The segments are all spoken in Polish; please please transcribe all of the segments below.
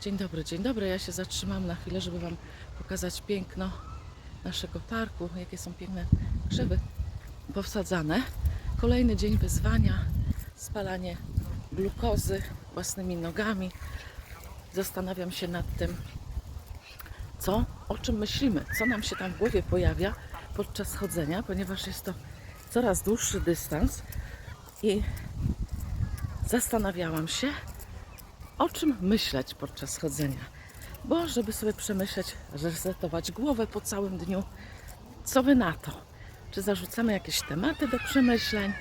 Dzień dobry, dzień dobry. Ja się zatrzymam na chwilę, żeby Wam pokazać piękno naszego parku, jakie są piękne krzewy powsadzane. Kolejny dzień wyzwania, spalanie glukozy własnymi nogami. Zastanawiam się nad tym, co, o czym myślimy, co nam się tam w głowie pojawia podczas chodzenia, ponieważ jest to coraz dłuższy dystans i zastanawiałam się, o czym myśleć podczas chodzenia. Bo żeby sobie przemyśleć, resetować głowę po całym dniu, co wy na to? Czy zarzucamy jakieś tematy do przemyśleń,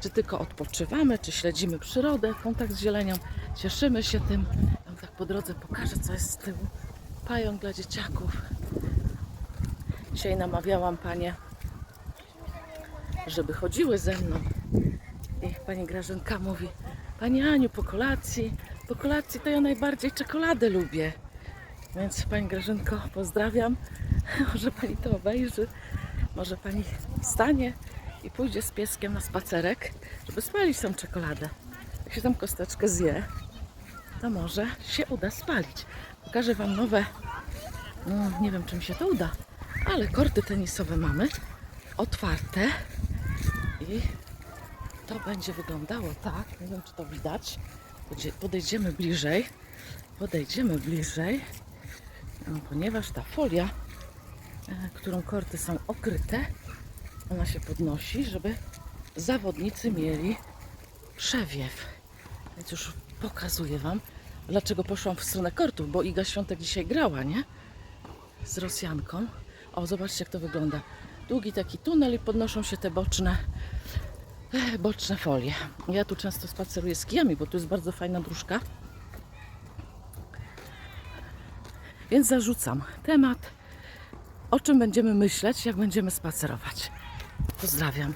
czy tylko odpoczywamy, czy śledzimy przyrodę, kontakt z zielenią, cieszymy się tym. Ja tak po drodze pokażę, co jest z tyłu. Pająk dla dzieciaków. Dzisiaj namawiałam panie, żeby chodziły ze mną. I pani Grażynka mówi, Pani Aniu, po kolacji, po kolacji to ja najbardziej czekoladę lubię. Więc Pani Grażynko, pozdrawiam. Może Pani to obejrzy. Może Pani wstanie i pójdzie z pieskiem na spacerek, żeby spalić tą czekoladę. Jak się tam kosteczkę zje, to może się uda spalić. Pokażę Wam nowe, no, nie wiem czy mi się to uda, ale korty tenisowe mamy otwarte i to będzie wyglądało tak. Nie wiem, czy to widać. Podejdziemy bliżej. Podejdziemy bliżej, no, ponieważ ta folia, e, którą korty są okryte, ona się podnosi, żeby zawodnicy mieli przewiew. Więc już pokazuję Wam, dlaczego poszłam w stronę kortów, bo Iga Świątek dzisiaj grała, nie? Z Rosjanką. O, zobaczcie, jak to wygląda. Długi taki tunel i podnoszą się te boczne boczne folie. Ja tu często spaceruję z kijami, bo tu jest bardzo fajna dróżka. Więc zarzucam temat, o czym będziemy myśleć, jak będziemy spacerować. Pozdrawiam.